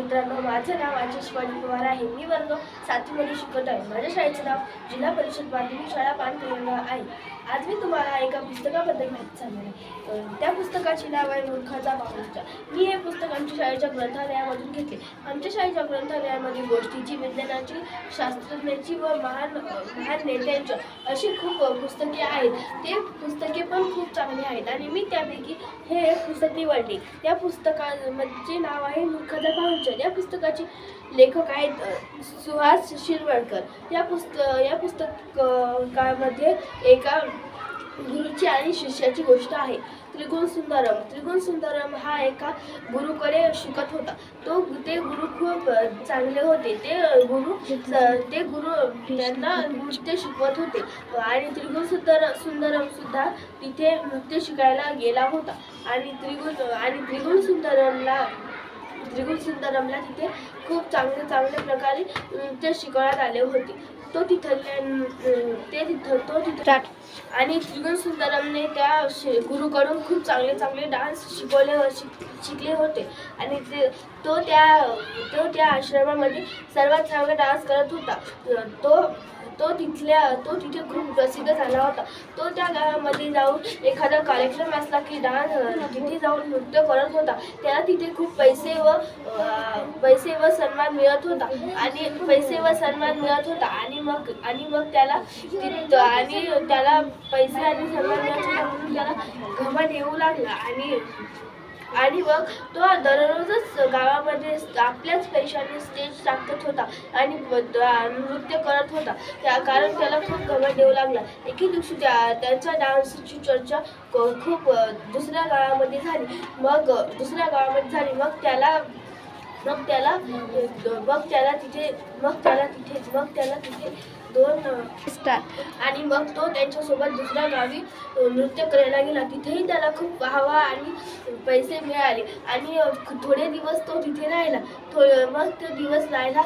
मित्रांनो माझं नाव आशिष पाटील पवार आहे. मी वर्ग सातवीमध्ये शिकत आहे. माझ्या शाळेचं नाव जिल्हा परिषद माध्यमिक शाळा पानकरंगा आहे. आज मी तुम्हाला एका पुस्तकाबद्दल माहिती सांगणार आहे. त्या पुस्तकाचे नाव आहे मूर्खाचा बाहुलचा. मी हे पुस्तक आमच्या शाळेच्या ग्रंथालयामधून घेतले आमच्या शाळेच्या ग्रंथालयामध्ये गोष्टीची विज्ञानाची शास्त्रज्ञाची व महान महान नेत्यांच्या अशी खूप पुस्तके आहेत. ते पुस्तके पण खूप चांगली आहेत आणि मी त्यापैकी हे पुस्तक निवडले. त्या पुस्तकाचे नाव आहे मूर्खाचा बाहुलचंद या पुस्तकाचे लेखक आहेत सुहास शिरवडकर या पुस्त या पुस्तकामध्ये एका गुरुची आणि शिष्याची गोष्ट आहे. त्रिगुण सुंदरम. त्रिगुण सुंदरम हा एका गुरुकडे शिकत होता. तो ते गुरु खूप चांगले होते. ते गुरु ते गुरु त्यांना नृत्य शिकवत होते. आणि त्रिगुण सुंदर सुंदरम सुद्धा तिथे नृत्य शिकायला गेला होता. आणि त्रिगुण आणि त्रिगुण सुंदरमला त्रिगुण सुंदरमला तिथे खूप चांगले चांगल्या प्रकारे नृत्य शिकवण्यात आले होते. तो तिथल्या अं, ते तिथं तो तिथं. आणि त्रिगुण सुंदरमने त्या शि- गुरुकडून खूप चांगले चांगले डान्स शिकवले शिक शिकले होते. आणि ते तो त्या तो त्या आश्रमामध्ये सर्वात चांगला डान्स करत होता. तो तो तिथल्या तो तिथे खूप प्रसिद्ध झाला होता. तो त्या गावामध्ये जाऊन एखादा कार्यक्रम असला की डान्स तिथे जाऊन नृत्य करत होता. त्याला तिथे खूप पैसे व पैसे व सन्मान मिळत होता. आणि पैसे व सन्मान मिळत होता. आणि मग आणि मग त्याला आणि त्याला पैसे आणि सन्मान मिळत होता म्हणून त्याला घमंड येऊ लागला. आणि आणि मग तो दररोजच गावामध्ये आपल्याच पैशाने स्टेज टाकत होता आणि नृत्य करत होता. त्या कारण त्याला खूप घमंड येऊ लागला. एके दिवशी त्या त्यांच्या डान्सची चर्चा क- खूप दुसऱ्या गावामध्ये झाली. मग दुसऱ्या गावामध्ये झाली. मग त्याला मग त्याला मग त्याला तिथे मग त्याला तिथे मग त्याला तिथे दोन आणि मग तो त्यांच्यासोबत दुसऱ्या गावी नृत्य करायला गेला. तिथेही त्याला खूप वाहवा आणि पैसे मिळाले. आणि थोडे दिवस तो तिथे राहिला. थो मग तो दिवस राहिला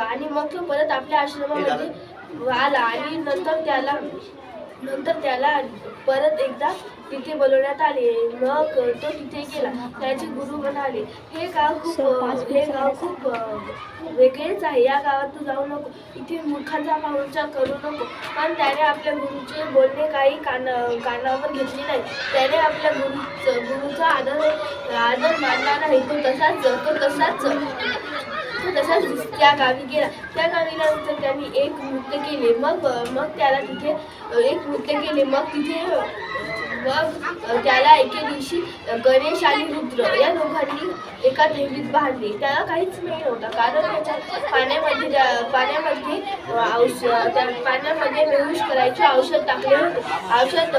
आणि मग तो परत आपल्या आश्रमामध्ये आला. आणि नंतर त्याला नंतर त्याला परत एकदा तिथे बोलवण्यात आले. मग तो तिथे गेला. त्याचे गुरु म्हणाले हे गाव खूप हे गाव खूप वेगळेच आहे. या गावात तू जाऊ नको. इथे मूर्खांचा पाहुणचा करू नको. पण त्याने आपल्या गुरुचे बोलणे काही कान कानावर घेतले नाही. त्याने आपल्या गुरु गुरुचा आदर आदर मानला नाही. तो तसाच तो तसाच. तो तसाच त्या गावी गेला त्या गावी गेल्यानंतर त्यांनी एक नृत्य केले मग मग त्याला तिथे एक नृत्य केले मग तिथे मग त्याला एके दिवशी गणेश आणि रुद्र या दोघांनी एका देवीत बांधले त्याला काहीच नाही नव्हता कारण त्याच्या पाण्यामध्ये पाण्यामध्ये औषध त्या पाण्यामध्ये बेहूश करायचे औषध टाकले होते औषध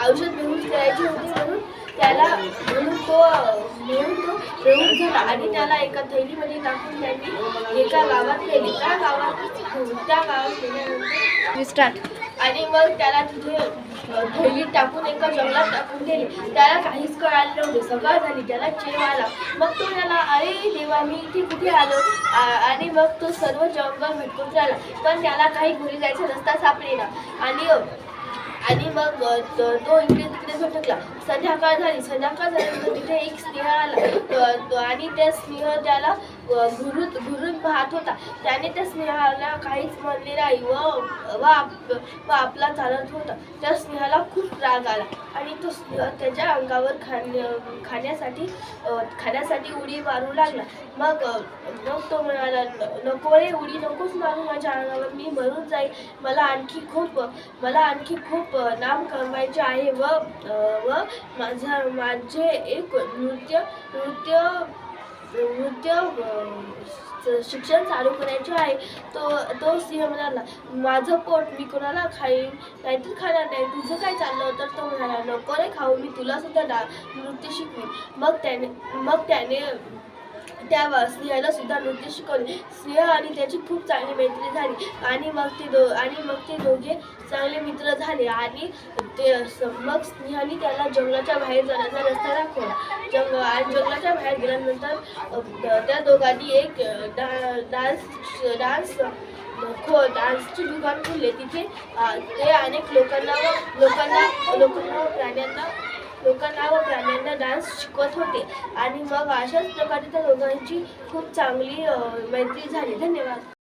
औषध बेहूश करायचे होते म्हणून त्याला म्हणून तो म्हणून तो बेहोश झाला. आणि त्याला एका थैलीमध्ये टाकून त्यांनी एका गावात नेले. त्या गावात त्या गावात गेल्यानंतर स्टार्ट आणि मग त्याला तिथे थैलीत टाकून एका जंगलात टाकून दिले त्याला काहीच कळाले नव्हते. सकाळ झाली. त्याला चेव आला. मग तो त्याला अरे देवा मी इथे कुठे आलो? आणि मग तो सर्व जंगल भटकून राहिला. पण त्याला काही घरी जायचा रस्ता सापडेना. आणि आणि मग तो इकडे तिकडे भटकला संध्याकाळ झाली संध्याकाळ झाल्यानंतर तिथे एक स्नेह आला. आणि त्या स्नेह त्याला घुरुत घुरुत पाहत होता. त्याने त्या स्नेहाला काहीच म्हणले नाही व व आप- व आपला चालत होता. त्या स्नेहाला खूप राग आला आणि तो स्नेह त्याच्या अंगावर खाण्या खाण्यासाठी खाण्यासाठी उडी मारू लागला. मग मग तो म्हणाला "न- नको रे उडी नकोच मारू माझ्या अंगावर मी मरून जाईल मला आणखी खूप मला आणखी खूप नाम कमवायचे आहे व व माझा माझे एक नृत्य नृत्य नृत्य शिक्षण चालू करायचे आहे तो तो सिंह म्हणाला माझं पोट मी कोणाला खाईन? नाहीतर खाणार नाही. तुझं काय चाललं तर तो म्हणाला नको खाऊ मी तुला सुद्धा डा नृत्य शिकवीन. मग त्याने मग त्याने त्या स्नेहाला सुद्धा नृत्य शिकवले. स्नेह आणि त्याची खूप चांगली मैत्री झाली. आणि मग ते दो आणि मग ते दोघे चांगले मित्र झाले. आणि ते स- मग स्नेहाने त्याला जंगलाच्या बाहेर जाण्याचा रस्ता दाखवला. जंग आणि जंगलाच्या बाहेर गेल्यानंतर त्या दोघांनी एक डा डान्स डान्स खो डान्सचे दुकान खोलले. तिथे ते अनेक लोकांना लोकांना लोकांना प्राण्यांना लोकांना व प्राण्यांना डान्स शिकवत होते. आणि मग अशाच प्रकारे त्या दोघांची खूप चांगली मैत्री झाली. धन्यवाद.